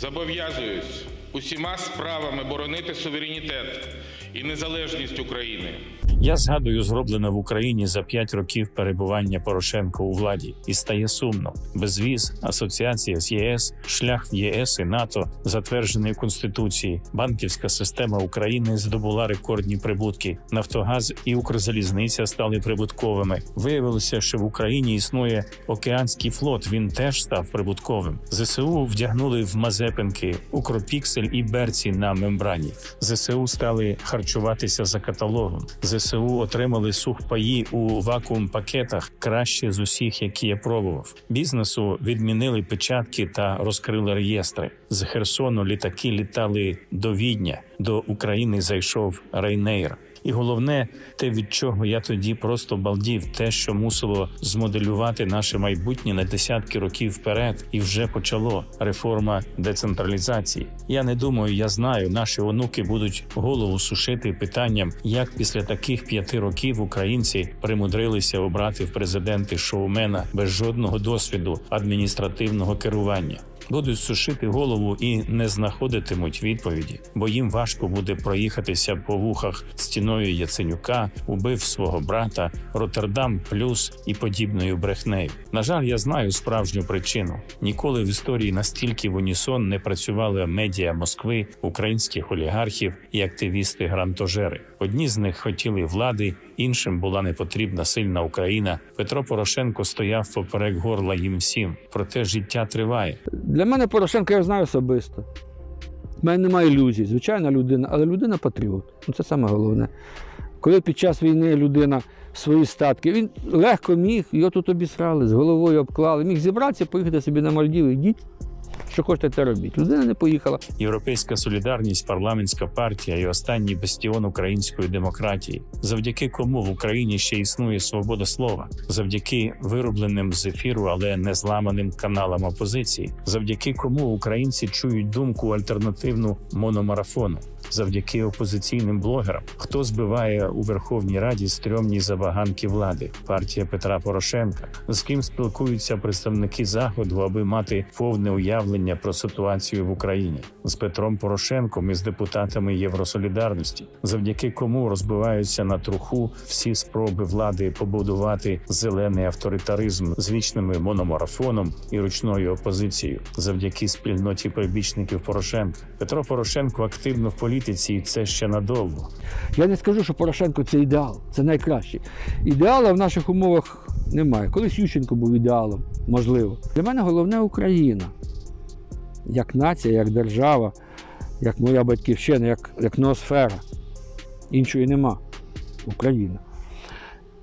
Зобов'язуюсь усіма справами боронити суверенітет і незалежність України. Я згадую зроблене в Україні за п'ять років перебування Порошенка у владі, і стає сумно. Безвіз, асоціація з ЄС, шлях в ЄС і НАТО, затверджений в Конституції, банківська система України здобула рекордні прибутки. Нафтогаз і Укрзалізниця стали прибутковими. Виявилося, що в Україні існує океанський флот. Він теж став прибутковим. ЗСУ вдягнули в Мазепинки, Укропіксель і Берці на мембрані. ЗСУ стали харчуватися за каталогом. ЗСУ отримали сухпаї у вакуум пакетах краще з усіх, які я пробував. Бізнесу відмінили печатки та розкрили реєстри. З Херсону літаки літали до Відня. До України зайшов Рейнейр. І головне, те, від чого я тоді просто балдів, те, що мусило змоделювати наше майбутнє на десятки років вперед, і вже почало реформа децентралізації. Я не думаю, я знаю, наші онуки будуть голову сушити питанням, як після таких п'яти років українці примудрилися обрати в президенти шоумена без жодного досвіду адміністративного керування. Будуть сушити голову і не знаходитимуть відповіді, бо їм важко буде проїхатися по вухах стіною Яценюка, убив свого брата, Роттердам плюс і подібною брехнею. На жаль, я знаю справжню причину. Ніколи в історії настільки в унісон не працювали медіа Москви, українських олігархів і активісти-грантожери. Одні з них хотіли влади, іншим була не потрібна сильна Україна. Петро Порошенко стояв поперек горла їм всім. Проте життя триває. Для мене Порошенко я знаю особисто. У мене немає ілюзій, звичайна людина, але людина патріот. Ну, це саме головне. Коли під час війни людина свої статки, він легко міг, його тут обісрали, з головою обклали, міг зібратися, поїхати собі на Мальдіви. Йдіть, що хочете, те робіть. Людина не поїхала. Європейська солідарність, парламентська партія і останній бастіон української демократії, завдяки кому в Україні ще існує свобода слова, завдяки виробленим з ефіру, але не зламаним каналам опозиції, завдяки кому українці чують думку альтернативну мономарафону. Завдяки опозиційним блогерам, хто збиває у Верховній Раді стрьомні забаганки влади, партія Петра Порошенка, з ким спілкуються представники заходу, аби мати повне уявлення про ситуацію в Україні з Петром Порошенком і з депутатами Євросолідарності, завдяки кому розбиваються на труху всі спроби влади побудувати зелений авторитаризм з вічними мономарафоном і ручною опозицією, завдяки спільноті прибічників Порошенка. Петро Порошенко активно в політиці, і це ще надовго. Я не скажу, що Порошенко це ідеал, це найкраще. Ідеала в наших умовах немає. Колись Ющенко був ідеалом, можливо. Для мене головне Україна. Як нація, як держава, як моя батьківщина, як, як ноосфера. Іншої нема. Україна.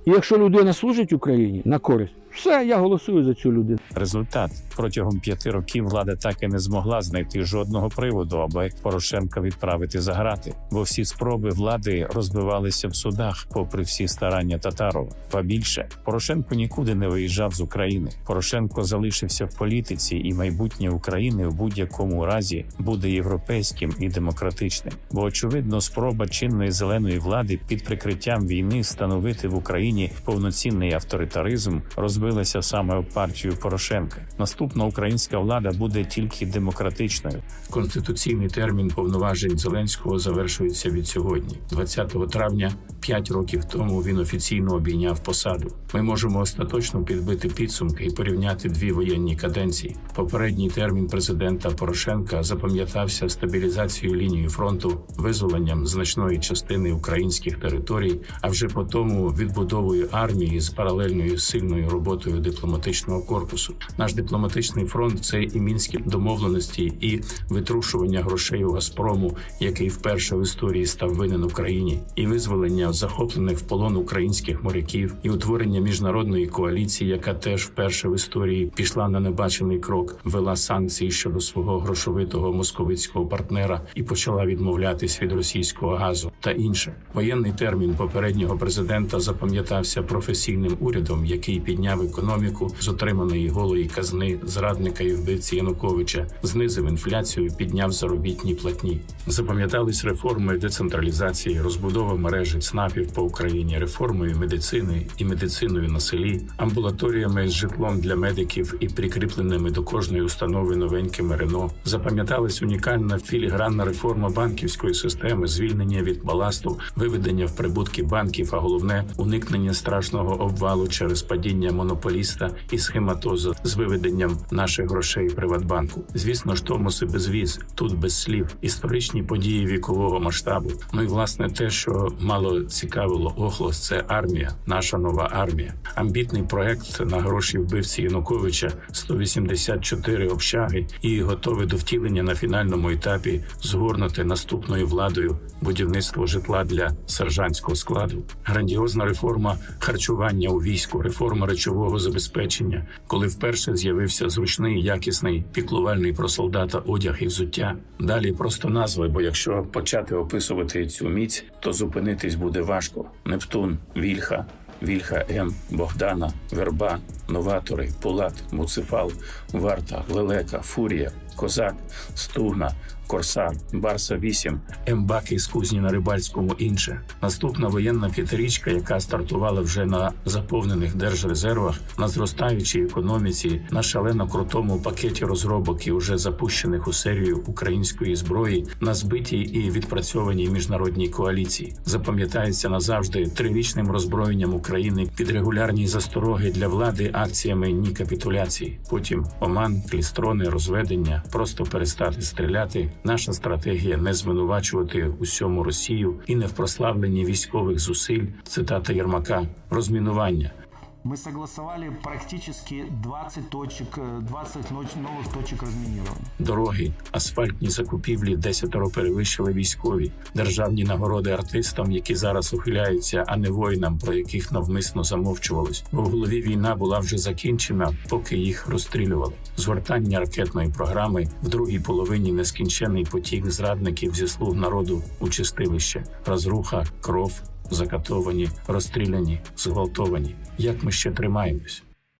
І якщо людина служить Україні на користь, все, я голосую за цю людину. Результат протягом п'яти років влада так і не змогла знайти жодного приводу, аби Порошенка відправити за грати, бо всі спроби влади розбивалися в судах, попри всі старання Татарова. Ба більше Порошенко нікуди не виїжджав з України. Порошенко залишився в політиці, і майбутнє України в будь-якому разі буде європейським і демократичним. Бо очевидно, спроба чинної зеленої влади під прикриттям війни встановити в Україні повноцінний авторитаризм розбилася саме об партію Порошенка. Наступна українська влада буде тільки демократичною. Конституційний термін повноважень Зеленського завершується від сьогодні, 20 травня. П'ять років тому він офіційно обійняв посаду. Ми можемо остаточно підбити підсумки і порівняти дві воєнні каденції. Попередній термін президента Порошенка запам'ятався стабілізацією лінії фронту, визволенням значної частини українських територій, а вже по тому відбудовою армії з паралельною сильною роботою дипломатичного корпусу. Наш дипломатичний фронт це і мінські домовленості, і витрушування грошей у Газпрому, який вперше в історії став винен Україні, і визволення захоплених в полон українських моряків, і утворення міжнародної коаліції, яка теж вперше в історії пішла на небачений крок, вела санкції щодо свого грошовитого московицького партнера і почала відмовлятись від російського газу та інше. Воєнний термін попереднього президента запам'ятався професійним урядом, який підняв економіку з отриманої голої казни зрадника і вбивці Януковича, знизив інфляцію, підняв заробітні платні. Запам'ятались реформи децентралізації, розбудова мережі ЦНАПів по Україні, реформою медицини і медициною на селі, амбулаторіями з житлом для медиків і прикріпленими до кожної установи новенькими Рено. Запам'яталась унікальна філігранна реформа банківської системи, звільнення від баласту, виведення в прибутки банків, а головне уникнення страшного обвалу через падіння монополіста і схематоза з виведенням наших грошей Приватбанку. Звісно ж, Томоси без віз, тут без слів, історичні події вікового масштабу. Ну і власне те, що мало цікавило Охлос, це армія, наша нова армія. Амбітний проект на гроші вбивці Януковича 184 общаги і готове до втілення на фінальному етапі згорнути наступною владою будівництво житла для сержантського складу, грандіозна реформа харчування у війську, реформа речового забезпечення, коли вперше з'явився зручний, якісний піклувальний про солдата одяг і взуття. Далі просто назви, бо якщо почати описувати цю міць, то зупинитись буде важко. Нептун, Вільха, Вільха М, Богдана, Верба, Новатори, Пулат, Муцефал, Варта, Лелека, Фурія, Козак, Стугна, Корсар, Барса 8, Ембаки з кузні на Рибальському інше. Наступна воєнна п'ятирічка, яка стартувала вже на заповнених держрезервах, на зростаючій економіці, на шалено крутому пакеті розробок і уже запущених у серію української зброї, на збитій і відпрацьованій міжнародній коаліції. Запам'ятається назавжди трирічним роззброєнням України під регулярні застороги для влади акціями ні капітуляції. Потім оман, клістрони, розведення, просто перестати стріляти. Наша стратегія не звинувачувати усьому Росію і не в прославленні військових зусиль. Цитата Єрмака розмінування Мы согласовали практически 20 точек, э, 20 ноч- новых точек разминирования. Дороги, асфальтні закупівлі десятеро перевищили військові, державні нагороди артистам, які зараз ухиляються, а не воїнам, про яких навмисно замовчувалось. Бо в голові війна була вже закінчена, поки їх розстрілювали. Згортання ракетної програми в другій половині нескінчений потік зрадників зі слуг народу у чистилище, розруха, кров. Закатовані, розстріляні, зґвалтовані. Як ми ще тримаємось?